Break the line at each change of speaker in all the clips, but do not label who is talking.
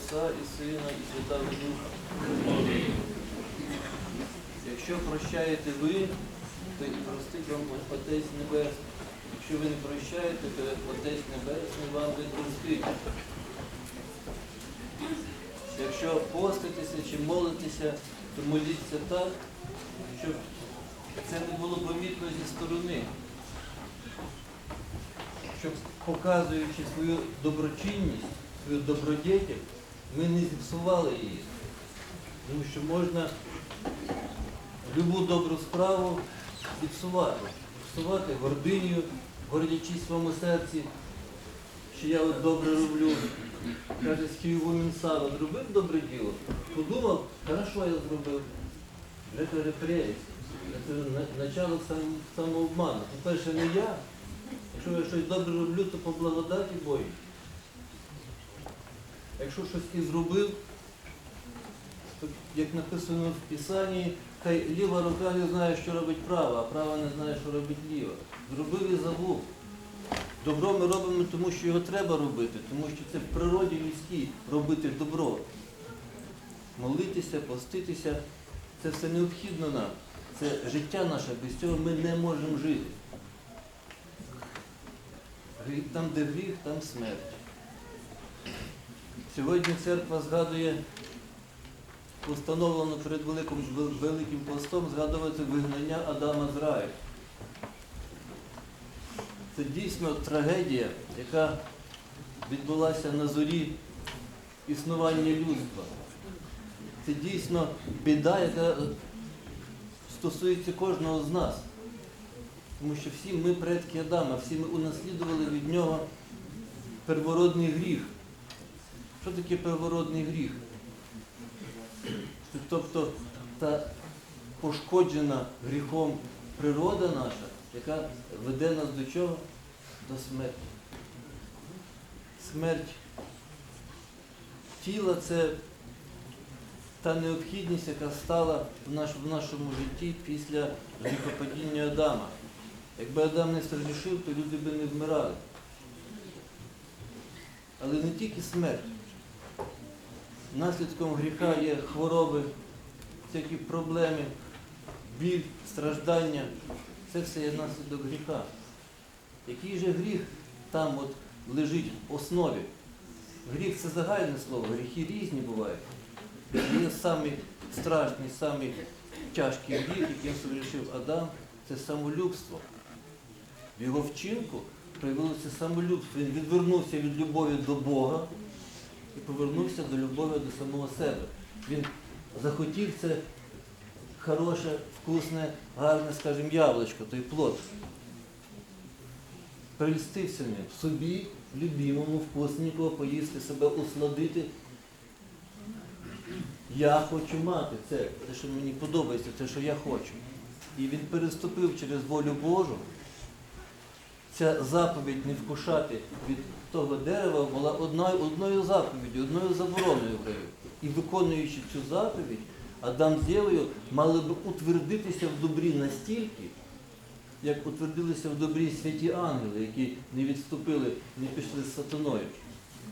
Отця і Сина, і Святого Духа. Якщо прощаєте ви, то і простить вам Отець Небесний. Якщо ви не прощаєте, то Отець Небесний вам не простить. Якщо поститеся чи молитеся, то моліться так, щоб це не було помітно зі сторони. Щоб показуючи свою доброчинність, свою добродетель, ми не зіпсували її. Тому що можна любу добру справу зіпсувати. Зіпсувати гординю, гордячись в своєму серці, що я от добре роблю. Каже, Схієву Сава зробив добре діло, подумав, хорошо я зробив. Каже, прелість. Це на- начало самообману. По-перше, не я. Якщо я щось добре роблю, то по благодаті Божій. Якщо щось і зробив, то, як написано в Писанні, хай ліва рука не знає, що робить права, а права не знає, що робить ліва. Зробив і забув. Добро ми робимо, тому що його треба робити, тому що це в природі людській робити добро. Молитися, поститися це все необхідно нам. Це життя наше, без цього ми не можемо жити. Там, де гріх, там смерть. Сьогодні церква згадує, установлено перед Великим, Великим постом, згадувати вигнання Адама з раю. Це дійсно трагедія, яка відбулася на зорі існування людства. Це дійсно біда, яка стосується кожного з нас. Тому що всі ми предки Адама, всі ми унаслідували від нього первородний гріх. Що таке первородний гріх? Тобто та пошкоджена гріхом природа наша, яка веде нас до чого? До смерті. Смерть тіла це та необхідність, яка стала в, наш, в нашому житті після гріхопадіння Адама. Якби Адам не согрішив, то люди би не вмирали. Але не тільки смерть. Наслідком гріха є хвороби, всякі проблеми, біль, страждання. Це все є наслідок гріха. Який же гріх там от лежить в основі? Гріх це загальне слово, гріхи різні бувають. Є самий страшний, самий тяжкий гріх, яким совершив Адам, це самолюбство. В його вчинку проявилося самолюбство. Він відвернувся від любові до Бога і повернувся до любові до самого себе. Він захотів це хороше, вкусне, гарне, скажімо, яблучко, той плод. Прельстився ним собі, любимому, вкусненького, поїсти себе, усладити. Я хочу мати це, те, що мені подобається, те, що я хочу. І він переступив через волю Божу. Ця заповідь не вкушати від того дерева була одною, одною заповіддю, одною забороною в. І виконуючи цю заповідь, Адам з Євою мали б утвердитися в добрі настільки, як утвердилися в добрі святі ангели, які не відступили, не пішли з сатаною.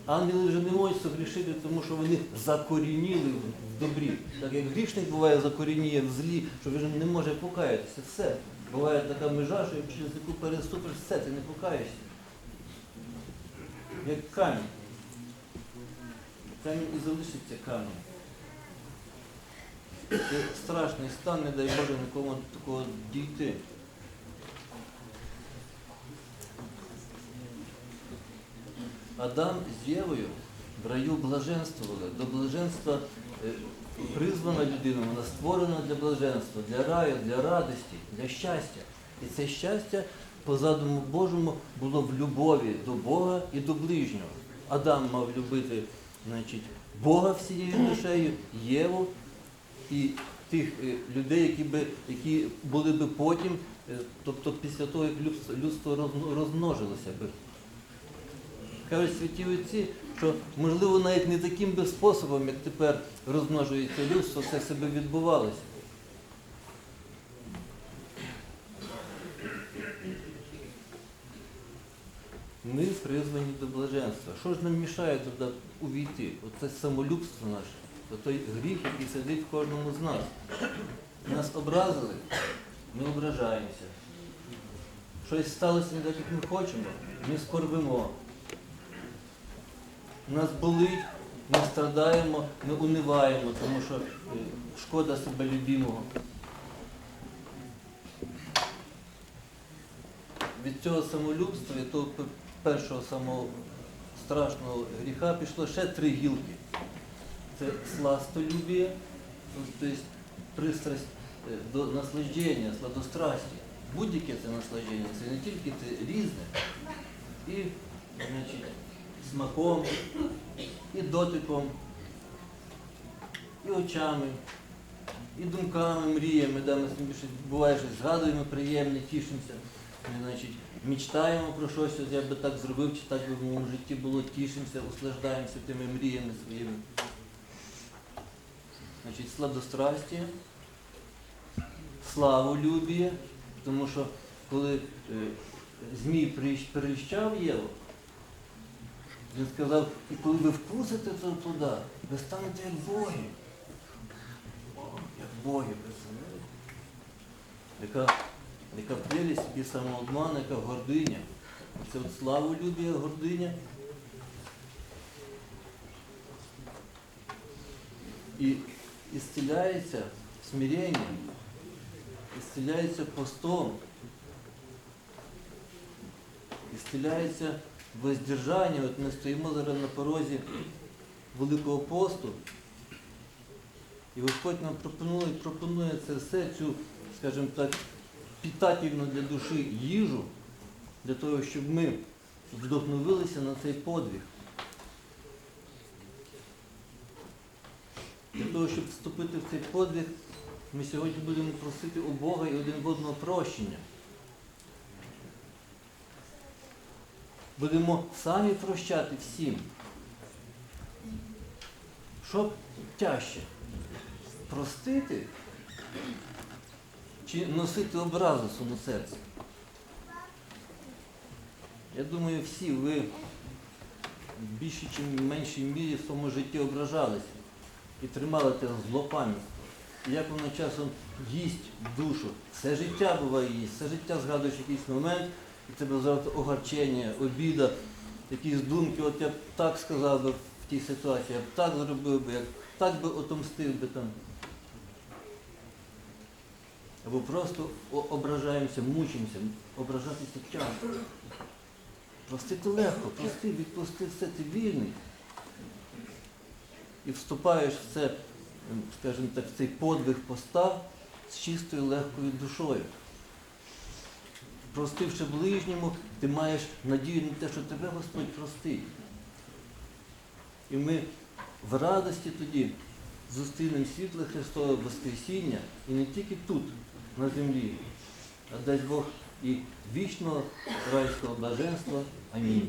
Ангели вже не можуть согрішити, тому що вони закорініли в добрі. Так як грішник буває закорініє в злі, що він не може покаятися. Все. Буває така межа, що якщо через яку переступиш, все, ти не покаєшся. Як камінь. Камінь і залишиться камінь. Це страшний стан, не дай Боже нікому такого дійти. Адам з Євою в раю блаженствували. До блаженства е, призвана людина, вона створена для блаженства, для раю, для радості, для щастя. І це щастя по задуму Божому було в любові до Бога і до ближнього. Адам мав любити значить, Бога всією душею, Єву і тих е, людей, які, би, які були би потім, е, тобто після того, як людство- розмножилося би. Кажуть святі отці, що можливо навіть не таким би способом, як тепер розмножується людство, це себе відбувалося. Ми призвані до блаженства. Що ж нам мішає туди увійти? Оце самолюбство наше, той гріх, який сидить в кожному з нас. Нас образили, ми ображаємося. Щось сталося не так, як ми хочемо, ми скорбимо. Нас болить, ми страдаємо, ми униваємо, тому що е, шкода себе любимого. Від цього самолюбства, від того першого самого страшного гріха пішло ще три гілки. Це сластолюбие, тобто пристрасть е, до наслаждення, сладострасті. Будь-яке це наслаждення, це не тільки це різне, і значить, смаком, і дотиком, і очами, і думками, мріями, да, ми щось буває щось згадуємо, приємне, тішимося. Ми, значить, мечтаємо про щось, я би так зробив, чи так би в моєму житті було, тішимося, услаждаємося тими мріями своїми. Значить, сладострастя, славолюбіє, тому що коли е, Змій переліщав Єву, він сказав, і коли ви вкусите цього плода, ви станете як боги. Як боги, представляєте? Яка, яка прелість, який самообман, яка гординя. Це от славолюбія, гординя. І ісціляється смиренням, ісціляється постом, ісціляється воздержання. От ми стоїмо зараз на порозі Великого посту, і Господь нам пропонує, пропонує це все, цю, скажімо так, питательну для душі їжу, для того, щоб ми вдохновилися на цей подвиг. Для того, щоб вступити в цей подвиг, ми сьогодні будемо просити у Бога і один в одного прощення. Будемо самі прощати всім. Що тяжче? Простити чи носити образу своєму серці? Я думаю, всі ви в більшій чи меншій мірі в своєму житті ображалися і тримали те злопам'ятство. І як воно часом їсть душу. Все життя буває їсть, все життя згадуєш якийсь момент, і тебе зараз огорчення, обіда, якісь думки, от я б так сказав би в тій ситуації, я б так зробив би, я так би отомстив би там. Або просто ображаємося, мучимося, ображатися часто. Простити легко, прости, відпусти все, ти вільний. І вступаєш в це, ем, скажімо так, в цей подвиг поста з чистою легкою душою. Простивши ближньому, ти маєш надію на те, що тебе Господь простить. І ми в радості тоді зустрінемо світле Христове Воскресіння і не тільки тут, на землі, а дасть Бог і вічного райського блаженства. Амінь.